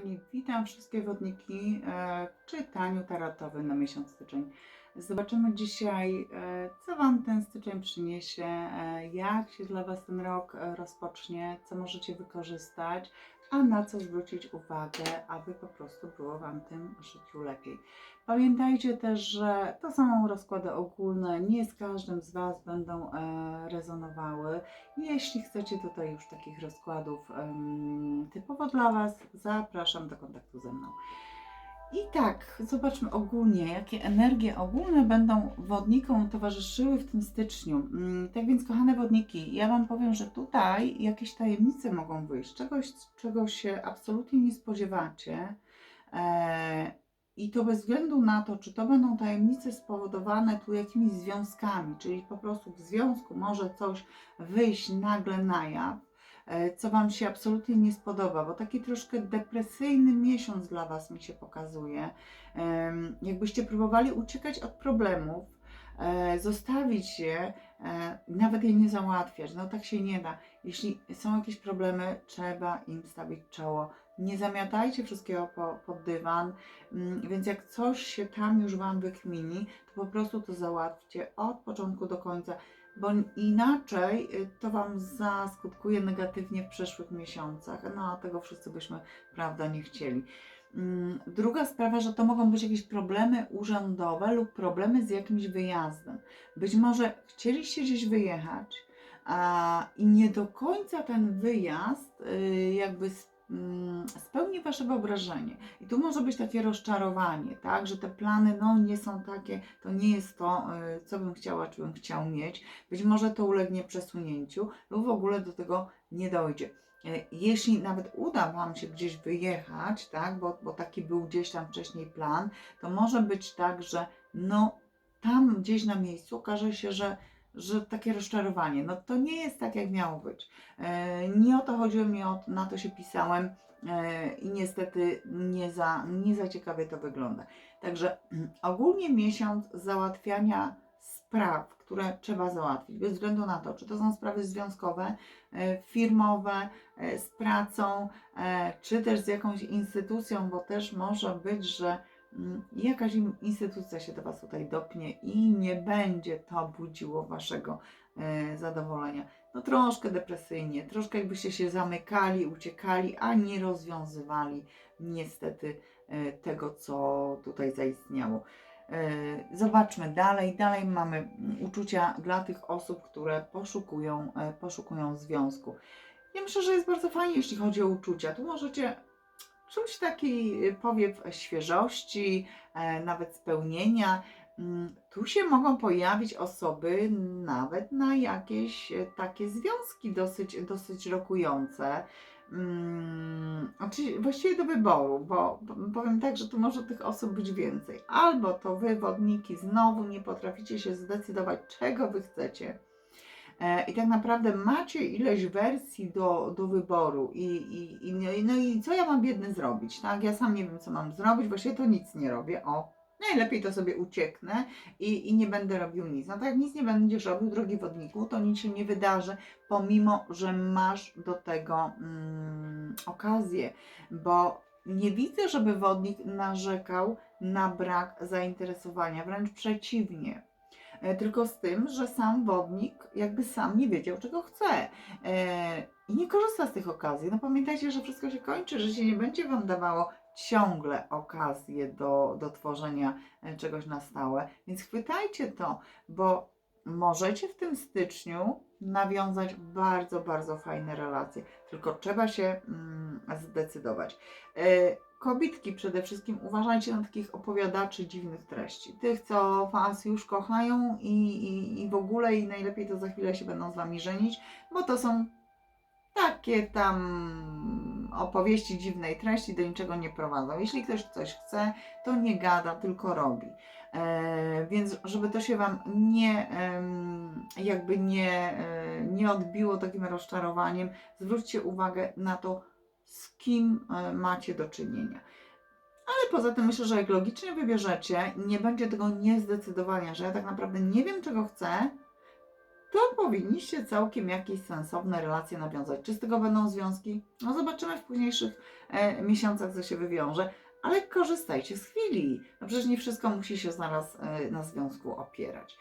kochani, witam wszystkie wodniki e, w czytaniu tarotowym na miesiąc styczeń. Zobaczymy dzisiaj, e, co Wam ten styczeń przyniesie, e, jak się dla Was ten rok rozpocznie, co możecie wykorzystać, a na co zwrócić uwagę, aby po prostu było Wam tym życiu lepiej. Pamiętajcie też, że to są rozkłady ogólne, nie z każdym z Was będą e, rezonowały. Jeśli chcecie tutaj już takich rozkładów typowo dla Was, zapraszam do kontaktu ze mną. I tak, zobaczmy ogólnie, jakie energie ogólne będą wodnikom towarzyszyły w tym styczniu. Mm, Tak więc, kochane wodniki, ja Wam powiem, że tutaj jakieś tajemnice mogą wyjść, czegoś, czego się absolutnie nie spodziewacie. E, I to bez względu na to, czy to będą tajemnice spowodowane tu jakimiś związkami, czyli po prostu w związku może coś wyjść nagle na jaw, co Wam się absolutnie nie spodoba, bo taki troszkę depresyjny miesiąc dla Was mi się pokazuje. Jakbyście próbowali uciekać od problemów, e, zostawić je, e, nawet je nie załatwiać. No tak się nie da. Jeśli są jakieś problemy, trzeba im stawić czoło. Nie zamiatajcie wszystkiego po, pod dywan, Mm, więc jak coś się tam już Wam wykmini, to po prostu to załatwcie od początku do końca, bo inaczej y, to Wam zaskutkuje negatywnie w przyszłych miesiącach. No a tego wszyscy byśmy, prawda, nie chcieli. Mm, Druga sprawa, że to mogą być jakieś problemy urzędowe lub problemy z jakimś wyjazdem. Być może chcieliście gdzieś wyjechać a, i nie do końca ten wyjazd y, jakby spełni Wasze wyobrażenie. I tu może być takie rozczarowanie, tak, że te plany no, nie są takie, to nie jest to, y, co bym chciała, czy bym chciał mieć. Być może to ulegnie przesunięciu lub w ogóle do tego nie dojdzie. E, Jeśli nawet uda Wam się gdzieś wyjechać, tak, bo, bo taki był gdzieś tam wcześniej plan, to może być tak, że no tam gdzieś na miejscu okaże się, że, że takie rozczarowanie, no to nie jest tak, jak miało być. E, Nie o to chodziło mi, o, na to się pisałem e, i niestety nie za, nie za ciekawie to wygląda. Także ogólnie miesiąc załatwiania spraw, które trzeba załatwić, bez względu na to, czy to są sprawy związkowe, e, firmowe, z pracą, czy też z jakąś instytucją, bo też może być, że jakaś in- instytucja się do Was tutaj dopnie i nie będzie to budziło Waszego e, zadowolenia. No troszkę depresyjnie, troszkę jakbyście się zamykali, uciekali, a nie rozwiązywali niestety e, tego, co tutaj zaistniało. E, Zobaczmy dalej. Dalej mamy mm, uczucia dla tych osób, które poszukują, poszukują związku. Ja myślę, że jest bardzo fajnie, jeśli chodzi o uczucia. Tu możecie czuć taki e, powiew świeżości, e, nawet spełnienia. Mm, Tu się mogą pojawić osoby nawet na jakieś e, takie związki dosyć, dosyć rokujące. Mm, oczywiście, właściwie do wyboru, bo bo powiem tak, że tu może tych osób być więcej. Albo to wy, wodniki, znowu nie potraficie się zdecydować, czego wy chcecie. E, I tak naprawdę macie ileś wersji do, do wyboru i, i, no i- no i co ja mam biedny zrobić, tak? Ja sam nie wiem, co mam zrobić, właściwie to nic nie robię, o. Najlepiej to sobie ucieknę i, i nie będę robił nic. No tak jak nic nie będziesz robił, drogi wodniku, to nic się nie wydarzy, pomimo, że masz do tego mm, okazję, bo nie widzę, żeby wodnik narzekał na brak zainteresowania, wręcz przeciwnie. E, Tylko z tym, że sam wodnik jakby sam nie wiedział, czego chce. E, I nie korzysta z tych okazji. No pamiętajcie, że wszystko się kończy, że się nie będzie Wam dawało ciągle okazję do, do tworzenia e, czegoś na stałe. Więc chwytajcie to, bo możecie w tym styczniu nawiązać bardzo, bardzo fajne relacje. Tylko trzeba się mm, zdecydować. E, Kobitki przede wszystkim uważajcie na takich opowiadaczy dziwnych treści. Tych, co was już kochają i, i, i w ogóle i najlepiej to za chwilę się będą z wami żenić, bo to są takie tam opowieści dziwnej treści, do niczego nie prowadzą. Jeśli ktoś coś chce, to nie gada, tylko robi. E, więc żeby to się Wam nie jakby nie, e, nie odbiło takim rozczarowaniem, zwróćcie uwagę na to, z kim e, macie do czynienia. Ale poza tym myślę, że jak logicznie wybierzecie, nie będzie tego niezdecydowania, że ja tak naprawdę nie wiem, czego chcę, to powinniście całkiem jakieś sensowne relacje nawiązać. Czy z tego będą związki? No zobaczymy w późniejszych e, miesiącach, co się wywiąże, ale korzystajcie z chwili. No przecież nie wszystko musi się zaraz e, na związku opierać.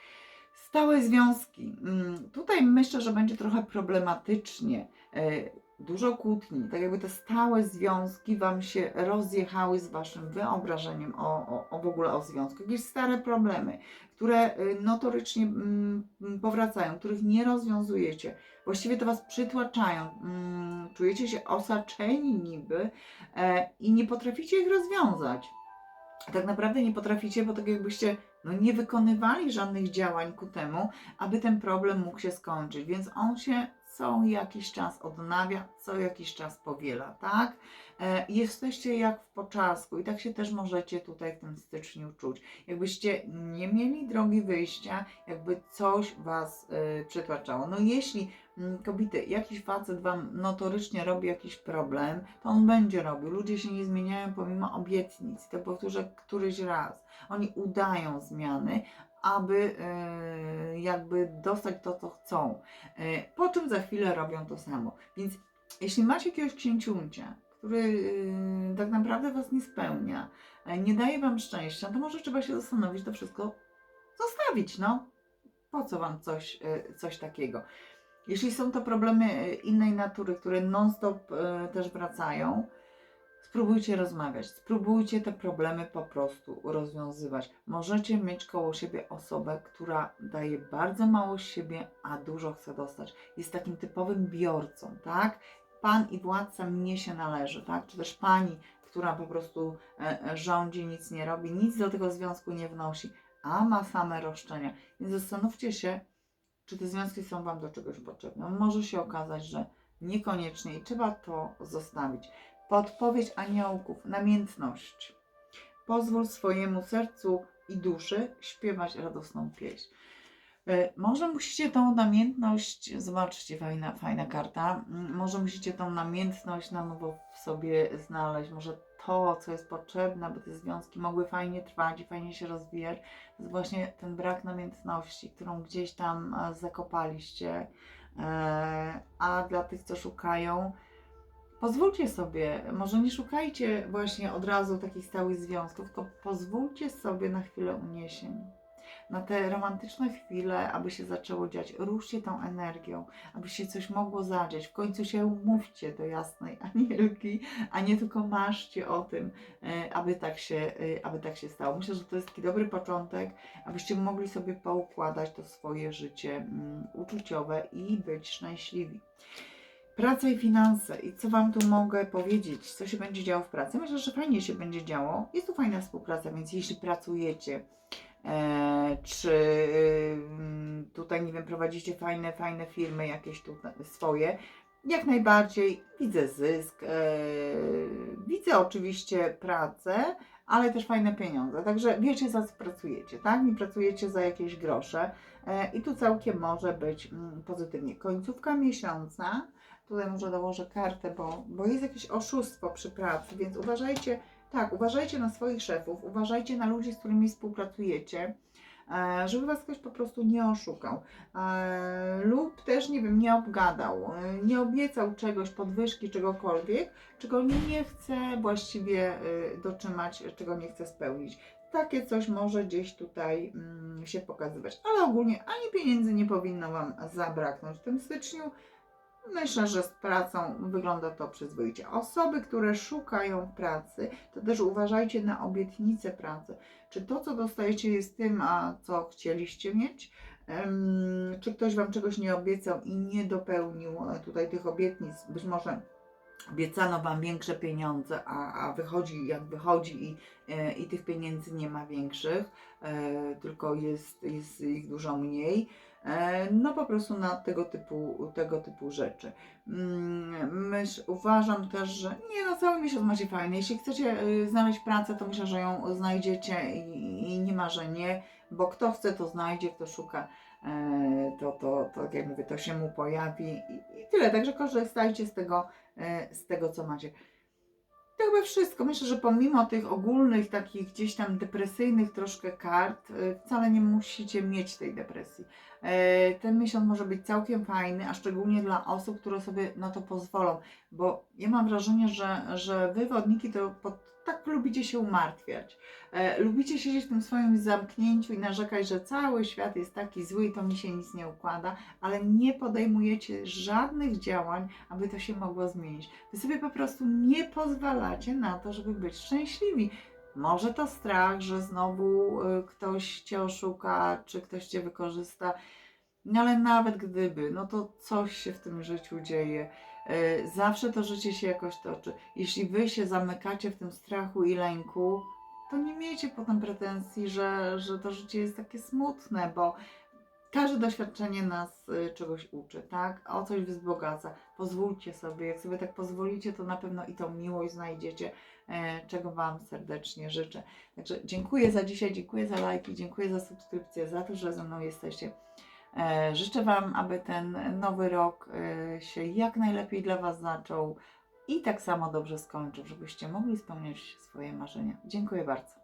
Stałe związki. Mm, Tutaj myślę, że będzie trochę problematycznie. E, Dużo kłótni, tak jakby te stałe związki Wam się rozjechały z Waszym wyobrażeniem o, o, o w ogóle o związku. Jakieś stare problemy, które y, notorycznie mm, powracają, których nie rozwiązujecie. Właściwie to Was przytłaczają. Mm, Czujecie się osaczeni niby e, i nie potraficie ich rozwiązać. Tak naprawdę nie potraficie, bo tak jakbyście no, nie wykonywali żadnych działań ku temu, aby ten problem mógł się skończyć. Więc on się co jakiś czas odnawia, co jakiś czas powiela, tak? E, jesteście jak w poczasku i tak się też możecie tutaj w tym styczniu czuć. Jakbyście nie mieli drogi wyjścia, jakby coś Was e, przytłaczało. No jeśli mm, kobiety, jakiś facet Wam notorycznie robi jakiś problem, to on będzie robił. Ludzie się nie zmieniają pomimo obietnic. To powtórzę któryś raz. Oni udają zmiany, aby e, jakby dostać to, co chcą. E, po czym za chwilę robią to samo. Więc jeśli macie jakiegoś księciuncia, który e, tak naprawdę Was nie spełnia, nie daje Wam szczęścia, to może trzeba się zastanowić, to wszystko zostawić, no. Po co Wam coś, coś takiego? Jeśli są to problemy innej natury, które non-stop też wracają, Spróbujcie rozmawiać, spróbujcie te problemy po prostu rozwiązywać. Możecie mieć koło siebie osobę, która daje bardzo mało z siebie, a dużo chce dostać. Jest takim typowym biorcą, tak? Pan i władca mnie się należy, tak? Czy też pani, która po prostu e, e, rządzi, nic nie robi, nic do tego związku nie wnosi, a ma same roszczenia. Więc zastanówcie się, czy te związki są Wam do czegoś potrzebne. Może się okazać, że niekoniecznie i trzeba to zostawić. Podpowiedź aniołków, namiętność. Pozwól swojemu sercu i duszy śpiewać radosną pieśń. E, Może musicie tą namiętność, zobaczcie, fajna, fajna karta, może musicie tą namiętność na nowo w sobie znaleźć, może to, co jest potrzebne, aby te związki mogły fajnie trwać i fajnie się rozwijać, to jest właśnie ten brak namiętności, którą gdzieś tam e, zakopaliście, E, a dla tych, co szukają, Pozwólcie sobie, może nie szukajcie właśnie od razu takich stałych związków, tylko pozwólcie sobie na chwilę uniesień. Na te romantyczne chwile, aby się zaczęło dziać. Ruszcie tą energią, aby się coś mogło zadziać. W końcu się umówcie do jasnej anielki, a nie tylko maszcie o tym, e, aby tak się, e, aby tak się stało. Myślę, że to jest taki dobry początek, abyście mogli sobie poukładać to swoje życie mm, uczuciowe i być szczęśliwi. Praca i finanse. I co Wam tu mogę powiedzieć? Co się będzie działo w pracy? Myślę, że fajnie się będzie działo. Jest tu fajna współpraca, więc jeśli pracujecie, e, czy ym, tutaj, nie wiem, prowadzicie fajne, fajne firmy jakieś tutaj swoje, jak najbardziej widzę zysk. E, widzę oczywiście pracę, ale też fajne pieniądze. Także wiecie, za co pracujecie, tak? Nie pracujecie za jakieś grosze. E, I tu całkiem może być mm, pozytywnie. Końcówka miesiąca. Tutaj może dołożę kartę, bo, bo jest jakieś oszustwo przy pracy, więc uważajcie, tak, uważajcie na swoich szefów, uważajcie na ludzi, z którymi współpracujecie, e, żeby was ktoś po prostu nie oszukał e, lub też, nie wiem, nie obgadał, e, nie obiecał czegoś, podwyżki, czegokolwiek, czego nie chce właściwie dotrzymać, czego nie chce spełnić. Takie coś może gdzieś tutaj mm, się pokazywać, ale ogólnie ani pieniędzy nie powinno Wam zabraknąć w tym styczniu. Myślę, że z pracą wygląda to przyzwoicie. Osoby, które szukają pracy, to też uważajcie na obietnice pracy. Czy to, co dostajecie, jest tym, a co chcieliście mieć? Czy ktoś Wam czegoś nie obiecał i nie dopełnił e, tutaj tych obietnic? Być może obiecano Wam większe pieniądze, a, a wychodzi jak wychodzi i, e, i tych pieniędzy nie ma większych, e, tylko jest, jest ich dużo mniej. E, No po prostu na tego typu, tego typu rzeczy. Mm, Myśl, uważam też, że nie no, cały miesiąc macie fajny. Jeśli chcecie znaleźć pracę, to myślę, że ją znajdziecie i, i nie ma, że nie, bo kto chce, to znajdzie, kto szuka, to, to, to tak jak mówię, to się mu pojawi i, i tyle. Także korzystajcie z tego, e, z tego, co macie. to chyba wszystko. Myślę, że pomimo tych ogólnych, takich gdzieś tam depresyjnych troszkę kart, y, wcale nie musicie mieć tej depresji. E, Ten miesiąc może być całkiem fajny, a szczególnie dla osób, które sobie na to pozwolą, bo ja mam wrażenie, że, że wy wodniki to pod, tak lubicie się umartwiać. E, lubicie siedzieć w tym swoim zamknięciu i narzekać, że cały świat jest taki zły i to mi się nic nie układa, ale nie podejmujecie żadnych działań, aby to się mogło zmienić. Wy sobie po prostu nie pozwalacie na to, żeby być szczęśliwi. Może to strach, że znowu y, ktoś cię oszuka, czy ktoś cię wykorzysta, no ale nawet gdyby, no to coś się w tym życiu dzieje. Y, Zawsze to życie się jakoś toczy. Jeśli wy się zamykacie w tym strachu i lęku, to nie miejcie potem pretensji, że, że to życie jest takie smutne, bo każde doświadczenie nas y, czegoś uczy, tak? O coś wzbogaca. Pozwólcie sobie, jak sobie tak pozwolicie, to na pewno i tą miłość znajdziecie, e, czego Wam serdecznie życzę. Także dziękuję za dzisiaj, dziękuję za lajki, dziękuję za subskrypcję, za to, że ze mną jesteście. E, Życzę Wam, aby ten nowy rok e, się jak najlepiej dla Was zaczął i tak samo dobrze skończył, żebyście mogli spełniać swoje marzenia. Dziękuję bardzo.